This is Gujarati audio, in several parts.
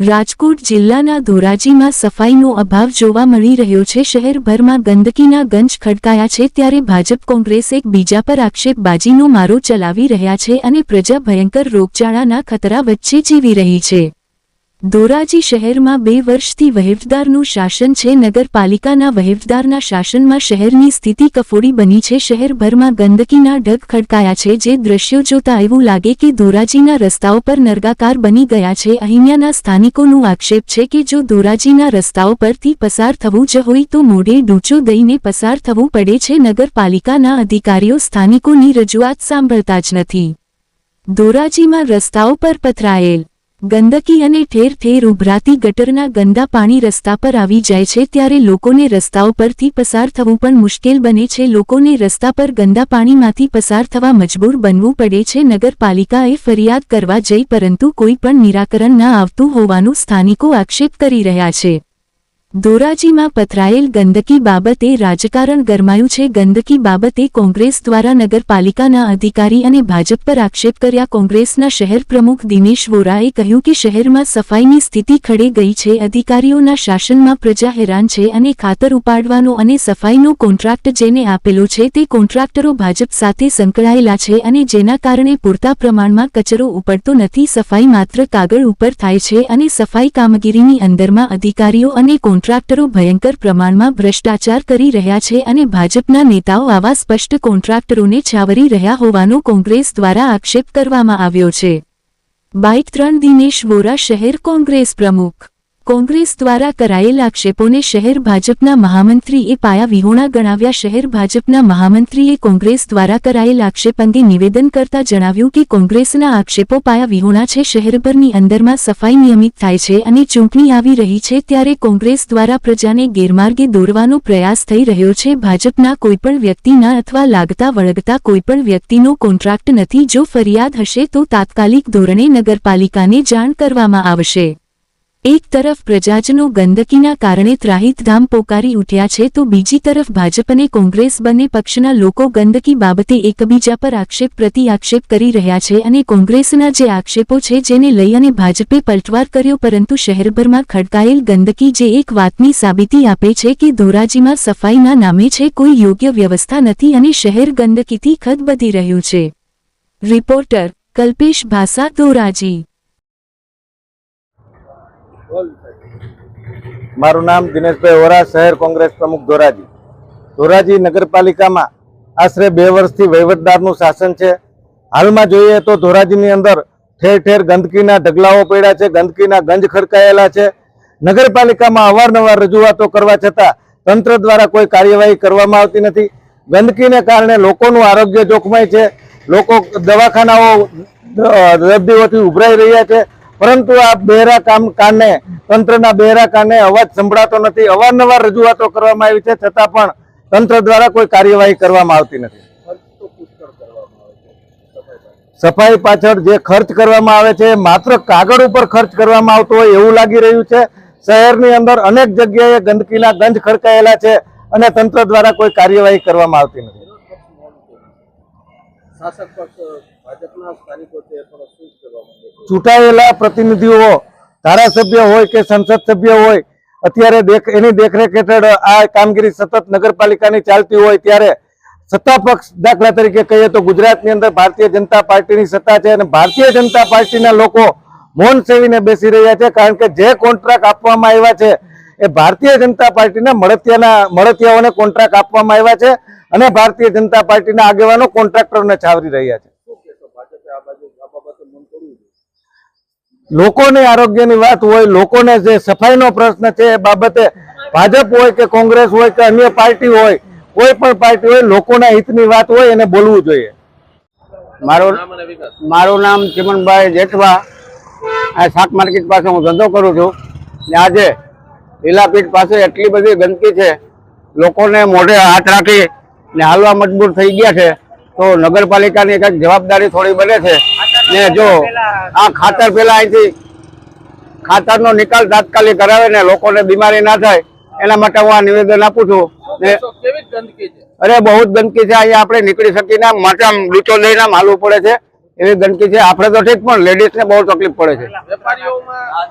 રાજકોટ જિલ્લાના ધોરાજીમાં સફાઈનો અભાવ જોવા મળી રહ્યો છે. શહેરભરમાં ગંદકીના ગંજ ખડકાયા છે ત્યારે ભાજપ કોંગ્રેસ એક બીજા પર આક્ષેપબાજીનો મારો ચલાવી રહ્યા છે અને પ્રજા ભયંકર રોગચાળાના ખતરા વચ્ચે જીવી રહી છે. ધોરાજી શહેરમાં બે વર્ષથી વહીવટદારનું શાસન છે. નગરપાલિકાના વહીવટદારના શાસનમાં શહેરની સ્થિતિ કફોડી બની છે. શહેરભરમાં ગંદકીના ઢગ ખડકાયા છે. જે દ્રશ્યો જોતા એવું લાગે કે ધોરાજીના રસ્તાઓ પર નર્ગાકાર બની ગયા છે. અહીંયાના સ્થાનિકોનું આક્ષેપ છે કે જો ધોરાજીના રસ્તાઓ પરથી પસાર થવું જ હોય તો મોઢે ડૂંચો દઈને પસાર થવું પડે છે. નગરપાલિકાના અધિકારીઓ સ્થાનિકોની રજૂઆત સાંભળતા જ નથી. ધોરાજીમાં રસ્તાઓ પર પથરાયેલ ગંદકી અને ઠેર ઠેર ઉભરાતી ગટરના ગંદા પાણી રસ્તા પર આવી જાય છે ત્યારે લોકોને રસ્તાઓ પરથી પસાર થવું પણ મુશ્કેલ બને છે. લોકોને રસ્તા પર ગંદા પાણીમાંથી પસાર થવા મજબૂર બનવું પડે છે. નગરપાલિકાએ ફરિયાદ કરવા જઈ પરંતુ કોઈ પણ નિરાકરણ ન આવતું હોવાનું સ્થાનિકો આક્ષેપ કરી રહ્યા છે. ધોરાજીમાં પથરાયેલ ગંદકી બાબતે રાજકારણ ગરમાયું છે. ગંદકી બાબતે કોંગ્રેસ દ્વારા નગરપાલિકાના અધિકારી અને ભાજપ પર આક્ષેપ કર્યા. કોંગ્રેસના શહેર પ્રમુખ દિનેશ વોરાએ કહ્યું કે શહેરમાં સફાઈની સ્થિતિ ખડે ગઈ છે. અધિકારીઓના શાસનમાં પ્રજા હેરાન છે અને ખાતર ઉપાડવાનો અને સફાઈનો કોન્ટ્રાક્ટ જેને આપેલો છે તે કોન્ટ્રાક્ટરો ભાજપ સાથે સંકળાયેલા છે અને જેના કારણે પૂરતા પ્રમાણમાં કચરો ઉપડતો નથી. સફાઈ માત્ર કાગળ ઉપર થાય છે અને સફાઈ કામગીરીની અંદરમાં અધિકારીઓ અને કોન્ટ્રાક્ટરો ભયંકર પ્રમાણમાં ભ્રષ્ટાચાર કરી રહ્યા છે અને ભાજપના નેતાઓ આવા સ્પષ્ટ કોન્ટ્રાક્ટરોને છાવરી રહ્યા હોવાનો કોંગ્રેસ દ્વારા આક્ષેપ કરવામાં આવ્યો છે. બાઇટ ત્રણ દિનેશ વોરા શહેર કોંગ્રેસ પ્રમુખ કોંગ્રેસ દ્વારા કરાયેલ આક્ષેપોને શહેર ભાજપના મહામંત્રીએ પાયા વિહોણા ગણાવ્યા શહેર ભાજપના મહામંત્રીએ કોંગ્રેસ દ્વારા કરાયેલ આક્ષેપ અંગે નિવેદન કરતા જણાવ્યું કે કોંગ્રેસના આક્ષેપો પાયા વિહોણા છે, શહેરભરની અંદરમાં સફાઈ નિયમિત થાય છે અને ચૂંટણી આવી રહી છે ત્યારે કોંગ્રેસ દ્વારા પ્રજાને ગેરમાર્ગે દોરવાનો પ્રયાસ થઈ રહ્યો છે. ભાજપના કોઈપણ વ્યક્તિના અથવા લાગતા વળગતા કોઈપણ વ્યક્તિનો કોન્ટ્રાક્ટ નથી. જો ફરિયાદ હશે તો તાત્કાલિક ધોરણે નગરપાલિકાને જાણ કરવામાં આવશે. એક તરફ પ્રજાજનો ગંદકીના કારણે ત્રાહિતધામ પોકારી ઉઠ્યા છે તો બીજી તરફ ભાજપ અને કોંગ્રેસ બંને પક્ષના લોકો ગંદકી બાબતે એકબીજા પર આક્ષેપ પ્રતિ આક્ષેપ કરી રહ્યા છે અને કોંગ્રેસના જે આક્ષેપો છે જેને લઈ અને ભાજપે પલટવાર કર્યો પરંતુ શહેરભરમાં ખડકાયેલ ગંદકી જે એક વાતની સાબિતી આપે છે કે ધોરાજીમાં સફાઈના નામે છે કોઈ યોગ્ય વ્યવસ્થા નથી અને શહેર ગંદકીથી ખદબદી રહ્યું છે. રિપોર્ટર કલ્પેશ ભાસા ધોરાજી મારું નામ દિનેશભાઈ ઓરા શહેર કોંગ્રેસ પ્રમુખ ધોરાજી. ધોરાજી નગરપાલિકામાં આશરે બે વર્ષથી વહીવટદારનું શાસન છે. હાલમાં જોઈએ તો ધોરાજીની અંદર ઠેર ઠેર ગંદકીના ઢગલાઓ પડ્યા છે, ગંદકીના ગંજ ખડકાયેલા છે. નગરપાલિકામાં અવારનવાર રજૂઆતો કરવા છતાં તંત્ર દ્વારા કોઈ કાર્યવાહી કરવામાં આવતી નથી. ગંદકીને કારણે લોકોનું આરોગ્ય જોખમાય છે. લોકો દવાખાનાઓ દર્દીઓથી ઉભરાઈ રહ્યા છે. પરંતુ આ બહેરા કામ કાને, તંત્રના બહેરા કાને અવાજ સંભળાતો નથી. અવારનવાર રજૂઆતો કરવામાં આવી છે, છતાં પણ તંત્ર દ્વારા કોઈ કાર્યવાહી કરવામાં આવતી નથી. સફાઈ પાછળ જે ખર્ચ કરવામાં આવે છે માત્ર કાગળ ઉપર ખર્ચ કરવામાં આવતો હોય એવું લાગી રહ્યું છે. શહેરની અંદર અનેક જગ્યાએ ગંદકીના ગંજ ખડકાયેલા છે અને તંત્ર દ્વારા કોઈ કાર્યવાહી કરવામાં આવતી નથી. શાસક પક્ષ ચૂંટાયેલા પ્રતિનિધિઓ ધારાસભ્ય હોય કે સંસદ સભ્ય હોય, અત્યારે એની દેખરેખ હેઠળ આ કામગીરી સતત નગરપાલિકાની ચાલતી હોય ત્યારે સત્તા પક્ષ દાખલા તરીકે કહીએ તો ગુજરાતની અંદર ભારતીય જનતા પાર્ટીની સત્તા છે અને ભારતીય જનતા પાર્ટીના લોકો મૌન સેવીને બેસી રહ્યા છે કારણ કે જે કોન્ટ્રાક્ટ આપવામાં આવ્યા છે એ ભારતીય જનતા પાર્ટીના મળતિયાના, મળતિયાઓને કોન્ટ્રાક્ટ આપવામાં આવ્યા છે અને ભારતીય જનતા પાર્ટીના આગેવાનો કોન્ટ્રાક્ટરોને છાવરી રહ્યા છે શું કહેશો ભાજપે આ બાજુ આ બાબતે મન તોડવું જોઈએ લોકોને આરોગ્યની વાત હોય, લોકોને જે સફાઈનો પ્રશ્ન છે એ બાબતે ભાજપ હોય કે કોંગ્રેસ હોય કે અન્ય પાર્ટી હોય, કોઈ પણ પાર્ટી હોય, લોકોના હિતની વાત હોય એને બોલવું જોઈએ. મારું મારું નામ ચિમનભાઈ જેઠવા. આ શાક માર્કેટ પાસે હું ધંધો કરું છું. ને આજે લીલાપીઠ પાસે એટલી બધી ગંદકી છે. લોકોને મોઢે હાથ રાખી ને હાલવા મજબૂર થઈ ગયા છે. તો નગરપાલિકાની કંઈક જવાબદારી થોડી બને છે. ને જો આ ખાતર પેલા અહીંથી ખાતરનો નિકાલ તાત્કાલિક કરાવે ને લોકોને બીમારી ના થાય એના માટે હું આ નિવેદન આપું છું. ને અરે બહુ જ ગંદકી છે. અહીંયા આપણે નીકળી શકીને માટે આમ લઈને આમ હાલવું પડે છે. એવી ગંદકી છે. આપણે તો ઠીક પણ લેડીઝને બહુ તકલીફ પડે છે.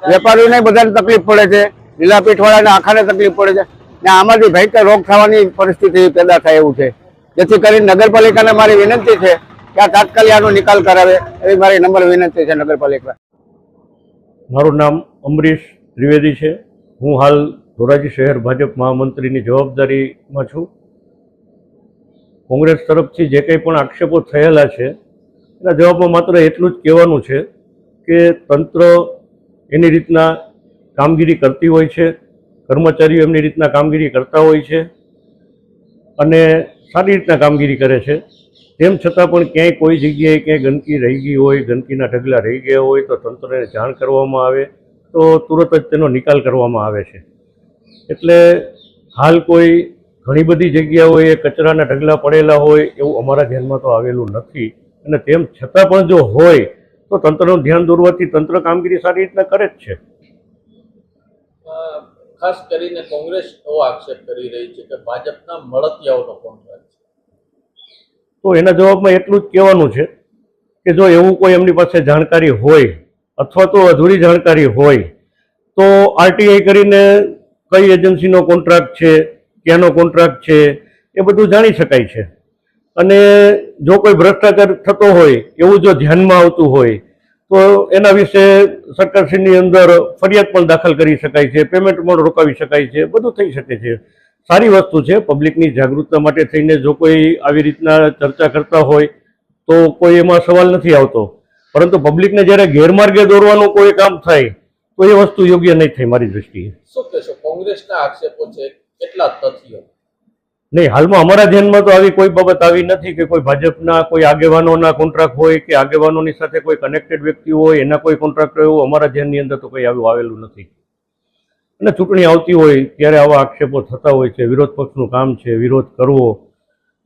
વેપારીઓને બધાને તકલીફ પડે છે. લીલા પીઠવાળાને આખાને તકલીફ પડે છે. ને આમાંથી ભયંકર રોગ થવાની પરિસ્થિતિ પેદા થાય એવું છે. જેથી કરીને નગરપાલિકાને મારી વિનંતી છે કે આ આનો નિકાલ કરાવે એવી મારી નંબર વિનંતી છે નગરપાલિકા મારું નામ અમરીશ ત્રિવેદી છે. હું હાલ ધોરાજી શહેર ભાજપ મહામંત્રીની જવાબદારીમાં છું. કોંગ્રેસ તરફથી જે કંઈ પણ આક્ષેપો થયેલા છે, એના જવાબમાં માત્ર એટલું જ કહેવાનું છે કે તંત્ર એની રીતના કામગીરી કરતી હોય છે, કર્મચારીઓ એમની રીતના કામગીરી કરતા હોય છે અને સારી રીતના કામગીરી કરે છે. તેમ છતાં પણ ક્યાંય કોઈ જગ્યાએ ક્યાંય ગંદકી રહી ગઈ હોય, ગંદકીના ઢગલા રહી ગયા હોય, તો તંત્રને જાણ કરવામાં આવે, તો તુરત જ તેનો નિકાલ કરવામાં આવે છે. એટલે હાલ કોઈ ઘણી બધી જગ્યાઓએ કચરાના ઢગલા પડેલા હોય એવું અમારા ધ્યાનમાં તો આવેલું નથી. અને તેમ છતાં પણ જો હોય, તો તંત્રનું ધ્યાન દોરવાથી તંત્ર કામગીરી સારી રીતના કરે જ છે. ખાસ કરીને કોંગ્રેસ એવો આક્ષેપ કરી રહી છે કે ભાજપના મળતિયાઓનો કોન્ટ્રાક્ટ તો એના જવાબમાં એટલું જ કહેવાનું છે કે જો એવું કોઈ એમની પાસે જાણકારી હોય અથવા તો અધૂરી જાણકારી હોય, તો આરટીઆઈ કરીને કઈ એજન્સીનો કોન્ટ્રાક્ટ છે, ક્યાંનો કોન્ટ્રાક્ટ છે, એ બધું જાણી શકાય છે. અને જો કોઈ ભ્રષ્ટાચાર થતો હોય, એવું જો ધ્યાનમાં આવતું હોય, તો એના વિશે સરકારશ્રીની અંદર ફરિયાદ પણ દાખલ કરી શકાય છે, પેમેન્ટ પણ રોકાવી શકાય છે, બધું થઈ શકે છે. સારી વસ્તુ છે પબ્લિકની જાગૃતતા માટે થઈને જો કોઈ આવી રીતના ચર્ચા કરતા હોય તો કોઈ એમાં સવાલ નથી આવતો. પરંતુ પબ્લિકને જ્યારે ગેરમાર્ગે દોરવાનું કોઈ કામ થાય તો એ વસ્તુ યોગ્ય નહીં થાય મારી દૃષ્ટિએ શું કહેશો કોંગ્રેસના આક્ષેપો છે કેટલા તથ્યો? નહીં હાલમાં અમારા ધ્યાનમાં તો આવી કોઈ બાબત આવી નથી કે કોઈ ભાજપના કોઈ આગેવાનોના કોન્ટ્રાક્ટ હોય કે આગેવાનોની સાથે કોઈ કનેક્ટેડ વ્યક્તિ હોય એના કોઈ કોન્ટ્રાક્ટ હોય એવું અમારા ધ્યાનની અંદર તો કંઈ આવ્યું આવેલું નથી. અને ચૂંટણી આવતી હોય ત્યારે આવા આક્ષેપો થતા હોય છે. વિરોધ પક્ષનું કામ છે, વિરોધ કરવો.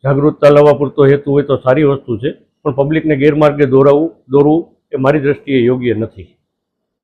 જાગૃતતા લાવવા પૂરતો હેતુ હોય તો સારી વસ્તુ છે. પણ પબ્લિકને ગેરમાર્ગે દોરાવવું દોરવું એ મારી દ્રષ્ટિએ યોગ્ય નથી.